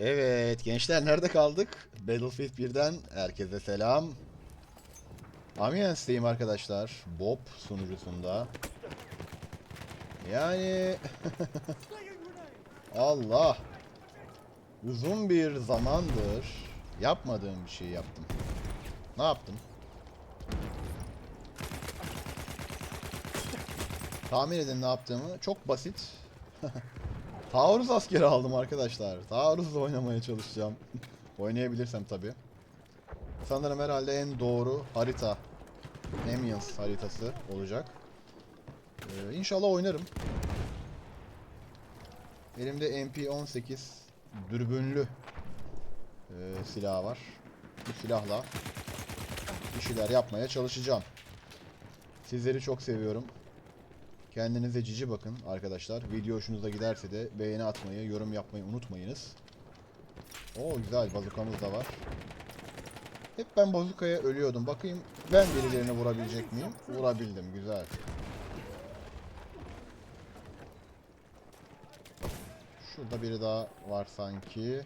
Evet gençler nerede kaldık? Battlefield 1'den herkese selam. Amiens'teyim arkadaşlar. Bob sunucusunda. Yani Allah uzun bir zamandır yapmadığım bir şey yaptım. Ne yaptım? Tahmin edin ne yaptığımı. Çok basit. Taarruz askeri aldım arkadaşlar. Taarruzla oynamaya çalışacağım. Oynayabilirsem tabi. Sanırım herhalde en doğru harita Amiens haritası olacak. Ee, inşallah oynarım. Elimde MP18 dürbünlü e, silah var. Bu silahla bir şeyler yapmaya çalışacağım. Sizleri çok seviyorum. Kendinize cici bakın arkadaşlar. Video hoşunuza giderse de beğeni atmayı, yorum yapmayı unutmayınız. Oo güzel bazukamız da var. Hep ben bazukaya ölüyordum. Bakayım ben birilerini vurabilecek miyim? Vurabildim güzel. Şurada biri daha var sanki.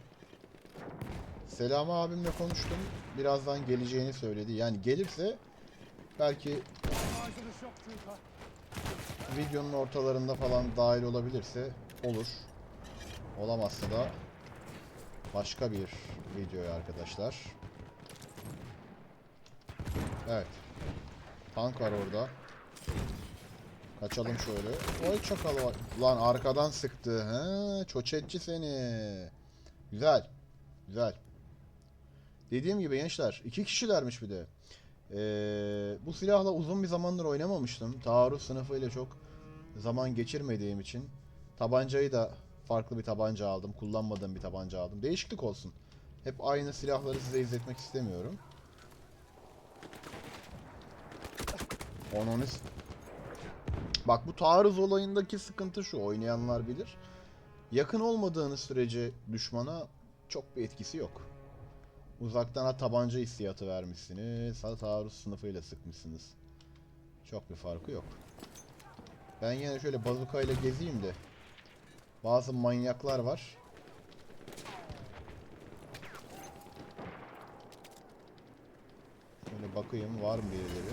Selami abimle konuştum. Birazdan geleceğini söyledi. Yani gelirse belki videonun ortalarında falan dahil olabilirse olur. Olamazsa da başka bir videoya arkadaşlar. Evet. Tank var orada. Kaçalım şöyle. Oy çakal var. Lan arkadan sıktı. He, çoçetçi seni. Güzel. Güzel. Dediğim gibi gençler. iki kişilermiş bir de. Ee, bu silahla uzun bir zamandır oynamamıştım. Taarruz sınıfıyla çok zaman geçirmediğim için. Tabancayı da farklı bir tabanca aldım. Kullanmadığım bir tabanca aldım. Değişiklik olsun. Hep aynı silahları size izletmek istemiyorum. Ononis. Bak bu taarruz olayındaki sıkıntı şu. Oynayanlar bilir. Yakın olmadığınız sürece düşmana çok bir etkisi yok. Uzaktan ha tabanca hissiyatı vermişsiniz. Ha taarruz sınıfıyla sıkmışsınız. Çok bir farkı yok. Ben yine şöyle bazukayla gezeyim de. Bazı manyaklar var. Şöyle bakayım var mı birileri.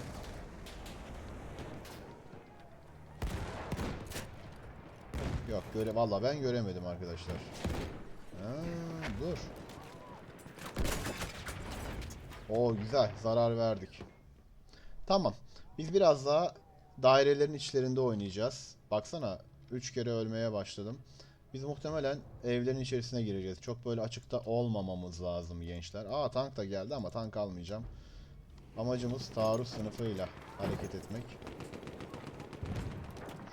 Yok göre valla ben göremedim arkadaşlar. Ha, dur. O güzel zarar verdik. Tamam. Biz biraz daha dairelerin içlerinde oynayacağız. Baksana 3 kere ölmeye başladım. Biz muhtemelen evlerin içerisine gireceğiz. Çok böyle açıkta olmamamız lazım gençler. Aa tank da geldi ama tank almayacağım. Amacımız taarruz sınıfıyla hareket etmek.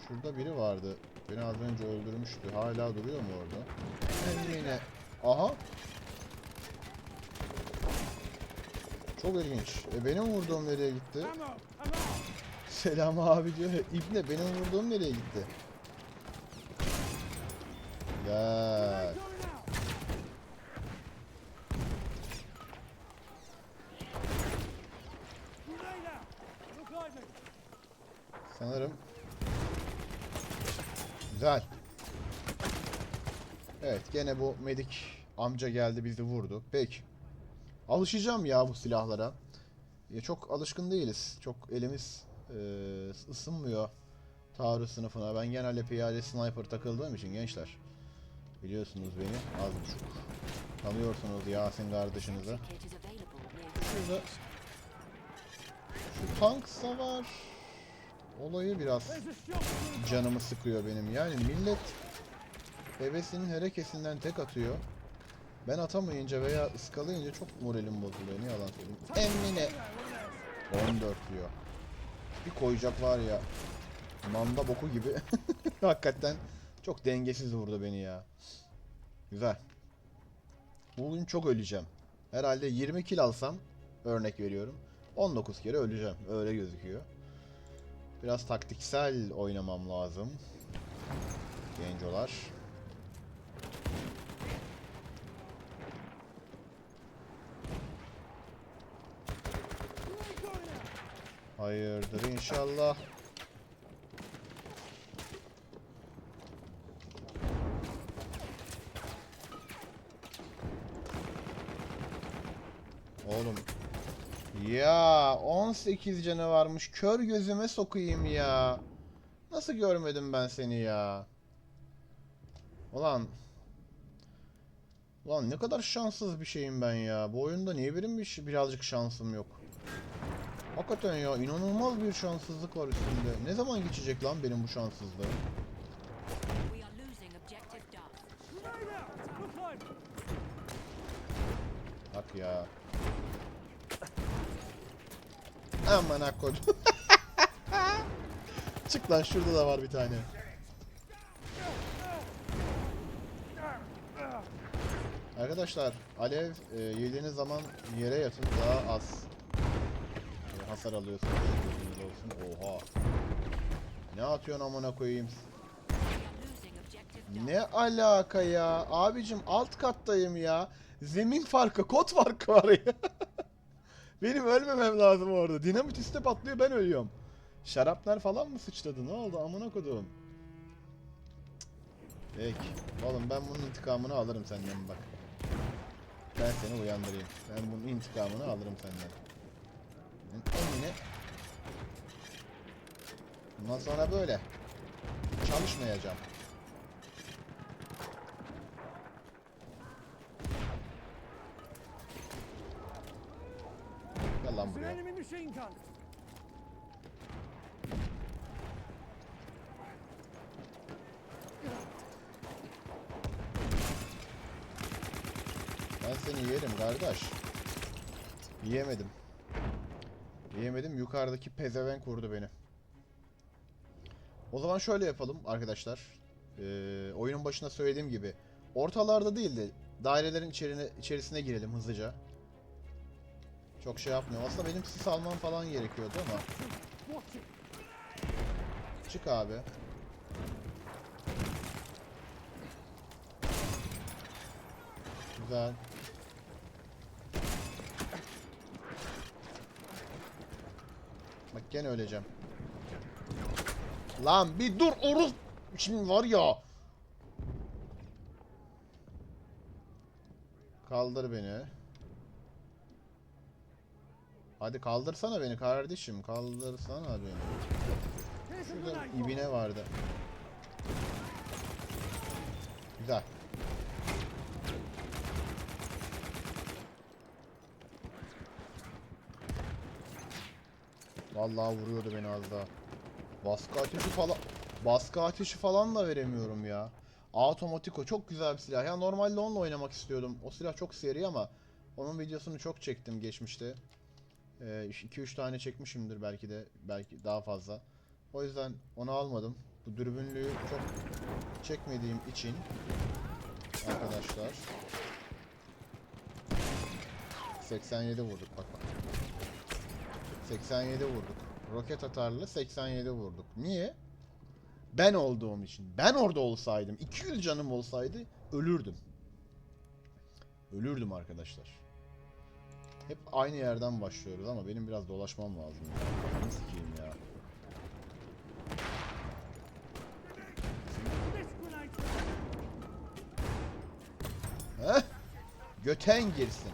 Şurada biri vardı. Beni az önce öldürmüştü. Hala duruyor mu orada? Yine... Aha! Çok ilginç. E benim vurduğum nereye gitti? Selam abi diyor. İbne benim vurduğum nereye gitti? Gel. Sanırım. Güzel. Evet gene bu medik amca geldi bizi vurdu. Peki. Alışacağım ya bu silahlara. Ya çok alışkın değiliz. Çok elimiz e, ısınmıyor taarruz sınıfına. Ben genelde piyade sniper takıldığım için gençler. Biliyorsunuz beni az buçuk. Tanıyorsunuz Yasin kardeşinizi. Şurada şu tank savar olayı biraz canımı sıkıyor benim. Yani millet hevesinin herekesinden tek atıyor. Ben atamayınca veya ıskalayınca çok moralim bozuluyor. Ne yalan söyleyeyim. Emine. 14 diyor. Bir koyacak var ya. Manda boku gibi. Hakikaten çok dengesiz vurdu beni ya. Güzel. Bugün çok öleceğim. Herhalde 20 kill alsam örnek veriyorum. 19 kere öleceğim. Öyle gözüküyor. Biraz taktiksel oynamam lazım. Gencolar. Hayırdır inşallah. Oğlum. Ya 18 canı varmış. Kör gözüme sokayım ya. Nasıl görmedim ben seni ya? Ulan. Ulan ne kadar şanssız bir şeyim ben ya. Bu oyunda niye benim bir, birazcık şansım yok? Hakikaten ya inanılmaz bir şanssızlık var üstümde. Ne zaman geçecek lan benim bu şanssızlığım? Bak ya. Aman akkodum. Çık lan şurada da var bir tane. Arkadaşlar alev e, yediğiniz zaman yere yatın daha az hasar alıyorsunuz. Olsun. Oha. Ne atıyorsun amına koyayım? Ne alaka ya? Abicim alt kattayım ya. Zemin farkı, kod farkı var ya. Benim ölmemem lazım orada. Dinamit üstte patlıyor ben ölüyorum. Şaraplar falan mı sıçradı? Ne oldu amına kodum? Peki. Oğlum ben bunun intikamını alırım senden bak. Ben seni uyandırayım. Ben bunun intikamını alırım senden. Yine Bundan sonra böyle. Çalışmayacağım. Gel lan buraya. Ben seni yerim kardeş. Yiyemedim. Yiyemedim. Yukarıdaki pezevenk vurdu beni. O zaman şöyle yapalım arkadaşlar. Ee, oyunun başında söylediğim gibi. Ortalarda değil de dairelerin içerine, içerisine girelim hızlıca. Çok şey yapmıyorum. Aslında benim sis almam falan gerekiyordu ama. Çık abi. Güzel. Bak gene öleceğim. Lan bir dur Oruz. Şimdi var ya. Kaldır beni. Hadi kaldırsana beni kardeşim. Kaldırsana beni. Şurada ibine vardı. Güzel. Vallahi vuruyordu beni az daha. Baskı ateşi falan baskı ateşi falan da veremiyorum ya. Automatiko çok güzel bir silah. Ya normalde onunla oynamak istiyordum. O silah çok seri ama onun videosunu çok çektim geçmişte. 2-3 tane çekmişimdir belki de. Belki daha fazla. O yüzden onu almadım. Bu dürbünlüğü çok çekmediğim için arkadaşlar 87 vurduk bak bak. 87 vurduk. Roket atarlı 87 vurduk. Niye? Ben olduğum için. Ben orada olsaydım, 200 canım olsaydı ölürdüm. Ölürdüm arkadaşlar. Hep aynı yerden başlıyoruz ama benim biraz dolaşmam lazım. Ya. Ya. Heh? Göten girsin.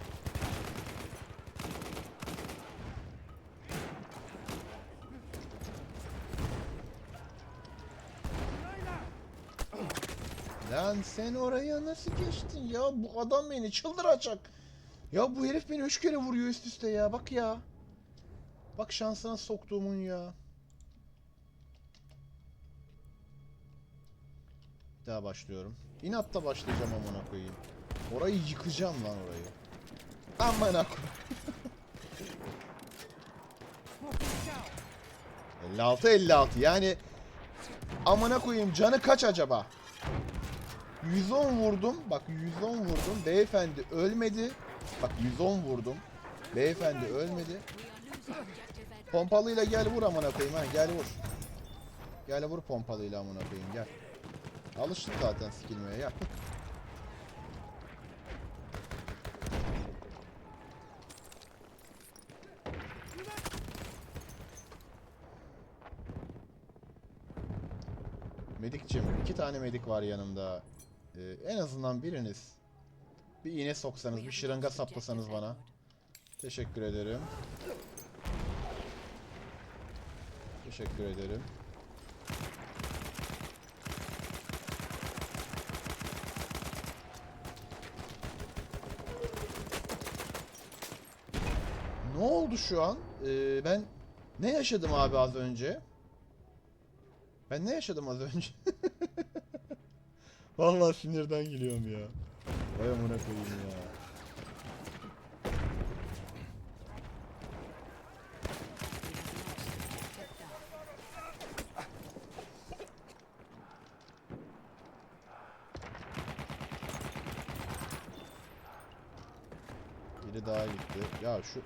Sen oraya nasıl geçtin ya? Bu adam beni çıldıracak. Ya bu herif beni üç kere vuruyor üst üste ya. Bak ya. Bak şansına soktuğumun ya. Bir daha başlıyorum. İnatla başlayacağım amına koyayım. Orayı yıkacağım lan orayı. Amına koyayım. Fucking cow. 56 56 yani amına koyayım canı kaç acaba? 110 vurdum. Bak 110 vurdum. Beyefendi ölmedi. Bak 110 vurdum. Beyefendi ölmedi. Pompalıyla gel vur amına koyayım ha gel vur. Gel vur pompalıyla amına koyayım gel. Alıştık zaten sikilmeye gel. Medikçim iki tane medik var yanımda. Ee, en azından biriniz bir iğne soksanız bir şırınga saplasanız bana. Teşekkür ederim. Teşekkür ederim. Ne oldu şu an? Ee, ben ne yaşadım abi az önce? Ben ne yaşadım az önce? Vallahi sinirden gülüyorum ya. Vay amına koyayım ya. Biri daha gitti. Ya şu...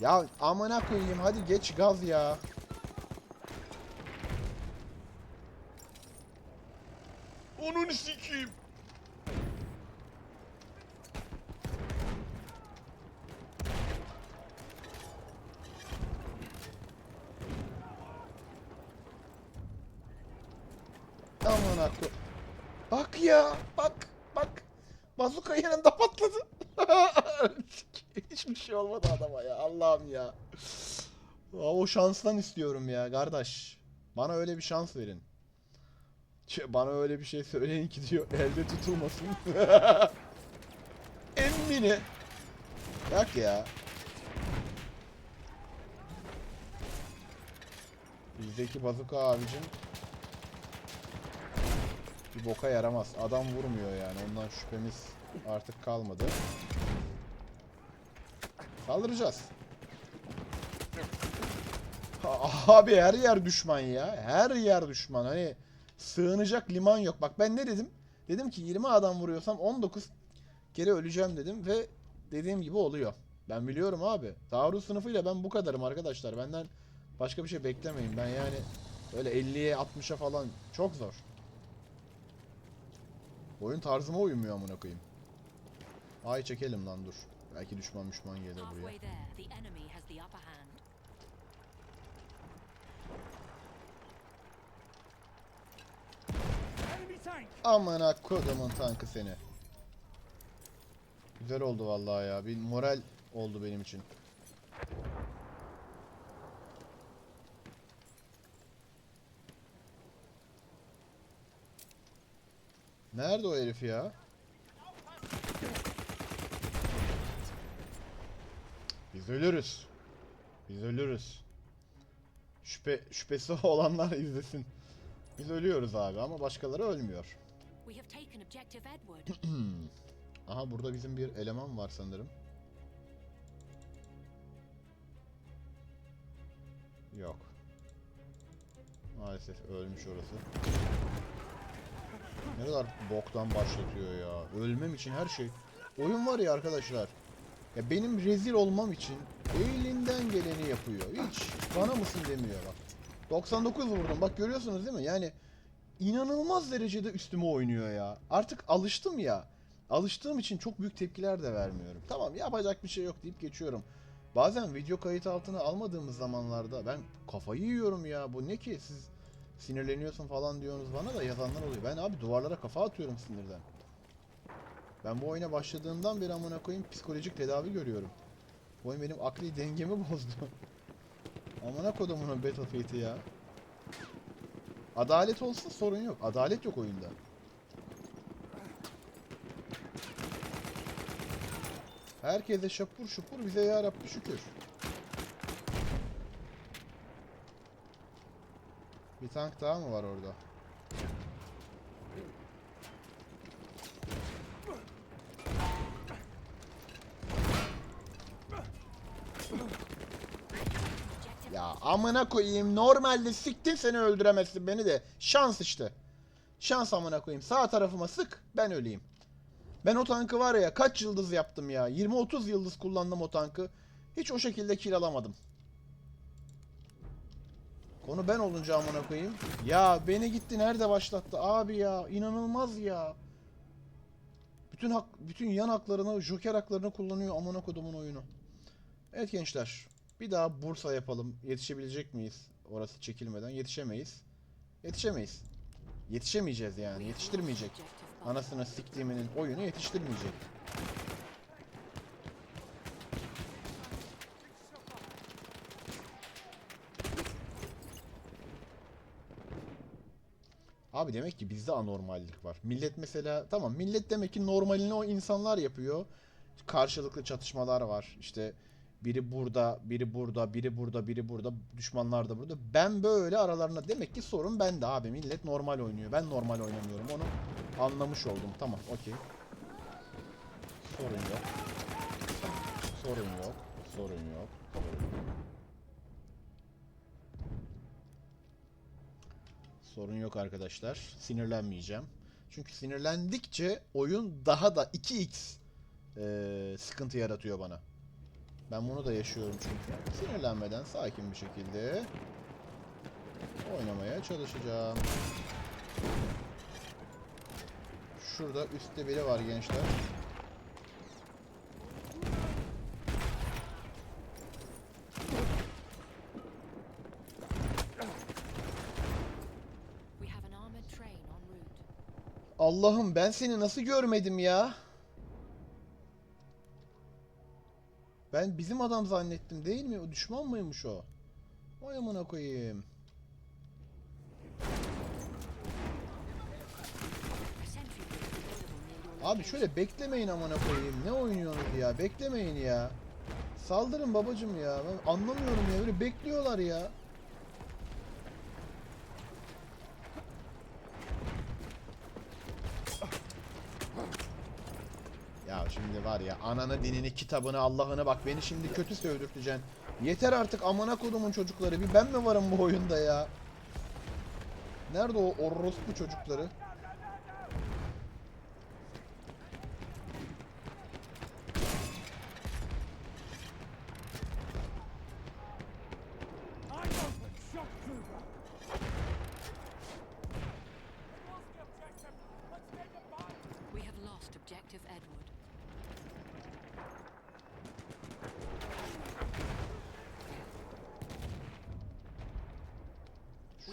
Ya amına koyayım hadi geç gaz ya. Onun sikeyim. Aman akı. Bak ya, bak, bak. Bazuka yanında patladı. Hiçbir şey olmadı adama ya. Allah'ım ya. Aa, O şanstan istiyorum ya kardeş. Bana öyle bir şans verin. Bana öyle bir şey söyleyin ki diyor elde tutulmasın. Emmini. Yak ya. Bizdeki bazuka abicim bir boka yaramaz. Adam vurmuyor yani. Ondan şüphemiz artık kalmadı. Saldıracağız. Abi her yer düşman ya. Her yer düşman. Hani sığınacak liman yok. Bak ben ne dedim? Dedim ki 20 adam vuruyorsam 19 kere öleceğim dedim ve dediğim gibi oluyor. Ben biliyorum abi. Taarruz sınıfıyla ben bu kadarım arkadaşlar. Benden başka bir şey beklemeyin. Ben yani öyle 50'ye 60'a falan çok zor. Oyun tarzıma uymuyor amına koyayım. Ay çekelim lan dur. Belki düşman düşman gelir buraya. Amına kodumun tankı seni. Güzel oldu vallahi ya. Bir moral oldu benim için. Nerede o herif ya? Biz ölürüz. Biz ölürüz. Şüphe şüphesi olanlar izlesin. Biz ölüyoruz abi ama başkaları ölmüyor. Aha burada bizim bir eleman var sanırım. Yok. Maalesef ölmüş orası. Ne kadar boktan başlatıyor ya. Ölmem için her şey. Oyun var ya arkadaşlar. Ya benim rezil olmam için elinden geleni yapıyor. Hiç bana mısın demiyor bak. 99 vurdum. Bak görüyorsunuz değil mi? Yani inanılmaz derecede üstüme oynuyor ya. Artık alıştım ya. Alıştığım için çok büyük tepkiler de vermiyorum. Tamam yapacak bir şey yok deyip geçiyorum. Bazen video kayıt altına almadığımız zamanlarda ben kafayı yiyorum ya. Bu ne ki siz sinirleniyorsun falan diyorsunuz bana da yazanlar oluyor. Ben abi duvarlara kafa atıyorum sinirden. Ben bu oyuna başladığımdan beri amına koyayım psikolojik tedavi görüyorum. Bu oyun benim akli dengemi bozdu. amına kodumunun Battlefield'i ya. Adalet olsa sorun yok. Adalet yok oyunda. Herkese şapur şupur bize ya Rabbi şükür. Bir tank daha mı var orada? Ya amına koyayım normalde siktin seni öldüremezsin beni de. Şans işte. Şans amına koyayım. Sağ tarafıma sık ben öleyim. Ben o tankı var ya kaç yıldız yaptım ya. 20-30 yıldız kullandım o tankı. Hiç o şekilde kill alamadım. Konu ben olunca amına koyayım. Ya beni gitti nerede başlattı abi ya. inanılmaz ya. Bütün hak, bütün yan haklarını, joker haklarını kullanıyor amına kodumun oyunu. Evet gençler. Bir daha Bursa yapalım. Yetişebilecek miyiz? Orası çekilmeden yetişemeyiz. Yetişemeyiz. Yetişemeyeceğiz yani. Yetiştirmeyecek. Anasını siktiğiminin oyunu yetiştirmeyecek. Abi demek ki bizde anormallik var. Millet mesela tamam millet demek ki normalini o insanlar yapıyor. Karşılıklı çatışmalar var. İşte biri burada, biri burada, biri burada, biri burada, düşmanlar da burada. Ben böyle aralarında demek ki sorun bende abi. Millet normal oynuyor. Ben normal oynamıyorum. Onu anlamış oldum. Tamam, okey. Sorun yok. Sorun yok. Sorun yok. Sorun yok. Sorun yok arkadaşlar. Sinirlenmeyeceğim. Çünkü sinirlendikçe oyun daha da 2x eee, sıkıntı yaratıyor bana. Ben bunu da yaşıyorum çünkü. Sinirlenmeden sakin bir şekilde oynamaya çalışacağım. Şurada üstte biri var gençler. Allah'ım ben seni nasıl görmedim ya? Ben bizim adam zannettim değil mi? O düşman mıymış o? Vay amına koyayım. Abi şöyle beklemeyin amına koyayım. Ne oynuyorsunuz ya? Beklemeyin ya. Saldırın babacım ya. Ben anlamıyorum ya. Böyle bekliyorlar ya. Ya şimdi var ya ananı dinini kitabını Allah'ını bak beni şimdi kötü sövdürteceksin. Yeter artık amına kodumun çocukları. Bir ben mi varım bu oyunda ya? Nerede o orospu çocukları?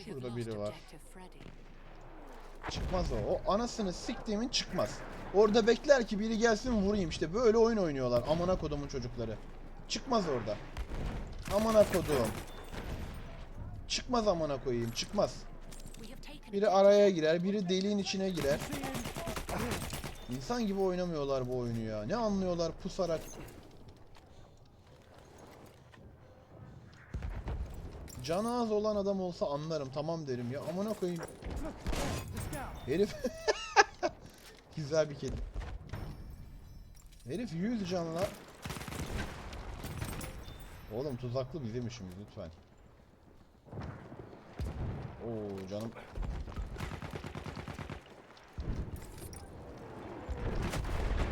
Şurada biri var. Çıkmaz o. O anasını siktiğimin çıkmaz. Orada bekler ki biri gelsin vurayım işte. Böyle oyun oynuyorlar. Amına kodumun çocukları. Çıkmaz orada. Amına kodum. Çıkmaz amına koyayım. Çıkmaz. Biri araya girer, biri deliğin içine girer. İnsan gibi oynamıyorlar bu oyunu ya. Ne anlıyorlar pusarak. Canı az olan adam olsa anlarım tamam derim ya. Amına koyayım. Herif güzel bir kedi. Herif 100 canla. Oğlum tuzaklı bizim işimiz lütfen. Oo canım.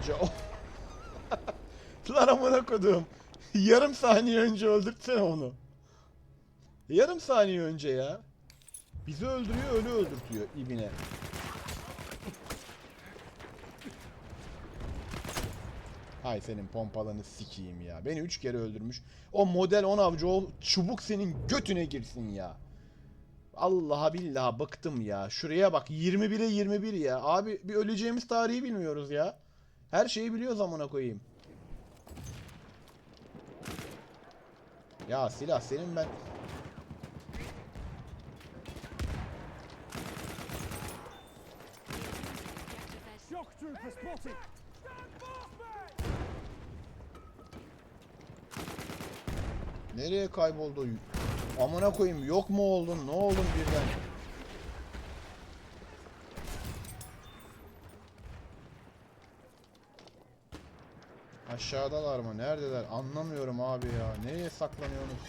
Ca Lan amına kodum. Yarım saniye önce öldürtsene onu. Yarım saniye önce ya. Bizi öldürüyor ölü öldürtüyor ibine. Hay senin pompalanı sikeyim ya. Beni üç kere öldürmüş. O model 10 avcı o çubuk senin götüne girsin ya. Allah'a billaha bıktım ya. Şuraya bak 21'e 21 ya. Abi bir öleceğimiz tarihi bilmiyoruz ya. Her şeyi biliyoruz amına koyayım. Ya silah senin ben... spotted. Nereye kayboldu? Amına koyayım yok mu oldun? Ne oldun birden? Aşağıdalar mı? Neredeler? Anlamıyorum abi ya. Nereye saklanıyorsunuz?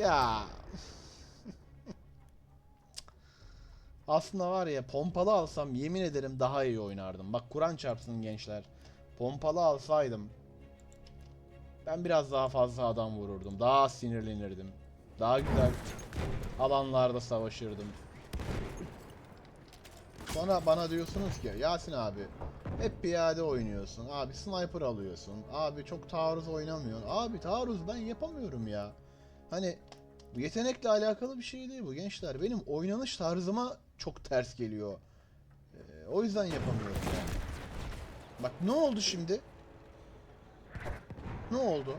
Ya. Aslında var ya pompalı alsam yemin ederim daha iyi oynardım. Bak Kur'an çarpsın gençler. Pompalı alsaydım ben biraz daha fazla adam vururdum. Daha sinirlenirdim. Daha güzel alanlarda savaşırdım. Sonra bana diyorsunuz ki Yasin abi hep piyade oynuyorsun. Abi sniper alıyorsun. Abi çok taarruz oynamıyorsun. Abi taarruz ben yapamıyorum ya. Hani yetenekle alakalı bir şey değil bu gençler. Benim oynanış tarzıma çok ters geliyor. Ee, o yüzden yapamıyorum yani. Bak ne oldu şimdi? Ne oldu?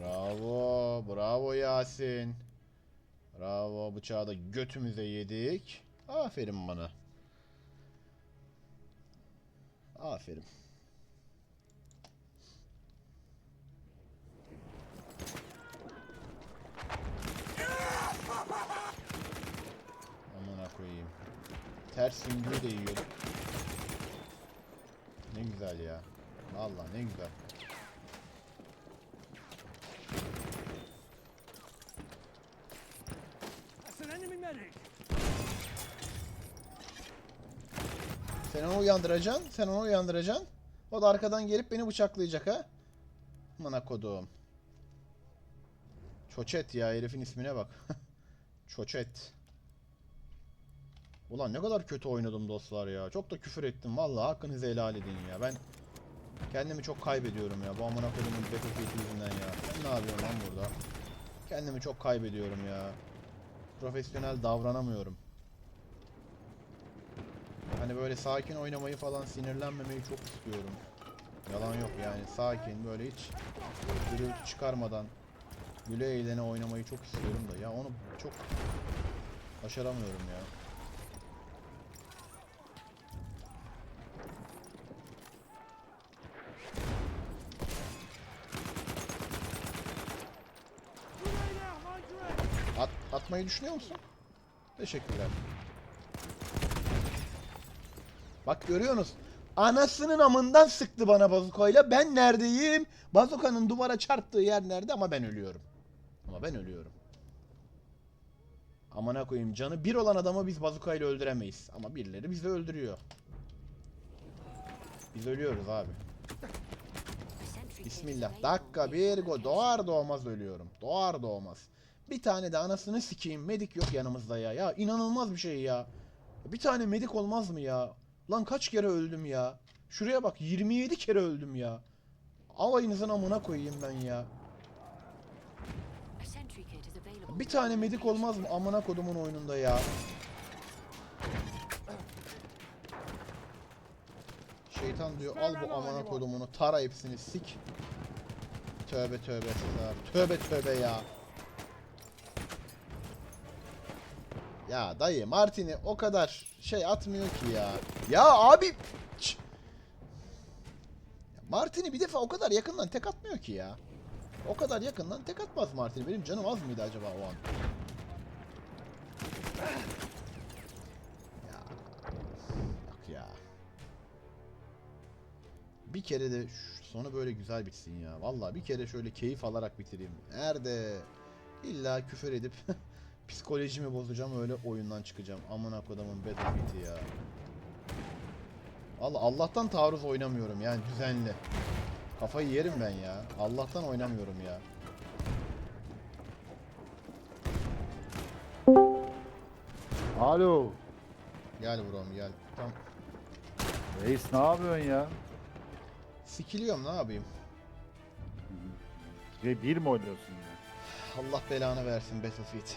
Bravo, bravo Yasin bıçağı da götümüze yedik. Aferin bana. Aferin. Amına koyayım. Ters süngüyü de yiyorduk. Ne güzel ya. Vallahi ne güzel. That's an enemy medic. Sen onu uyandıracaksın. Sen onu uyandıracaksın. O da arkadan gelip beni bıçaklayacak ha. Amına kodum. Çoçet ya herifin ismine bak. Çoçet. Ulan ne kadar kötü oynadım dostlar ya. Çok da küfür ettim. Vallahi hakkınızı helal edin ya. Ben kendimi çok kaybediyorum ya. Bu amına kodumun Battlefield yüzünden ya. Ben ne yapıyorum lan burada? Kendimi çok kaybediyorum ya. Profesyonel davranamıyorum. Hani böyle sakin oynamayı falan sinirlenmemeyi çok istiyorum. Yalan yok yani sakin böyle hiç gürültü çıkarmadan güle eğlene oynamayı çok istiyorum da ya onu çok başaramıyorum ya. At, atmayı düşünüyor musun? Teşekkürler. Bak görüyorsunuz. Anasının amından sıktı bana bazukayla. Ben neredeyim? Bazukanın duvara çarptığı yer nerede ama ben ölüyorum. Ama ben ölüyorum. Amına koyayım canı bir olan adamı biz bazukayla öldüremeyiz. Ama birileri bizi öldürüyor. Biz ölüyoruz abi. Bismillah. Dakika bir go. Doğar doğmaz ölüyorum. Doğar doğmaz. Bir tane de anasını sikeyim. Medik yok yanımızda ya. Ya inanılmaz bir şey ya. Bir tane medik olmaz mı ya? Lan kaç kere öldüm ya. Şuraya bak 27 kere öldüm ya. Alayınızın amına koyayım ben ya. Bir tane medik olmaz mı amına kodumun oyununda ya. Şeytan diyor al bu amına kodumunu tara hepsini sik. Tövbe tövbe. Tövbe tövbe ya. Ya dayı Martin'i o kadar şey atmıyor ki ya. Ya abi. Martin'i bir defa o kadar yakından tek atmıyor ki ya. O kadar yakından tek atmaz Martin. Benim canım az mıydı acaba o an? Ya. Bak ya. Bir kere de sonu böyle güzel bitsin ya. Vallahi bir kere şöyle keyif alarak bitireyim. Nerede? İlla küfür edip psikolojimi bozacağım öyle oyundan çıkacağım. Amına kodumun Battlefield'i ya. Vallahi Allah'tan taarruz oynamıyorum yani düzenli. Kafayı yerim ben ya. Allah'tan oynamıyorum ya. Alo. Gel brom gel. Tam Reis ne yapıyorsun ya? sikiliyorum ne yapayım? Ve bir mi oynuyorsun ya? Allah belanı versin Battlefield.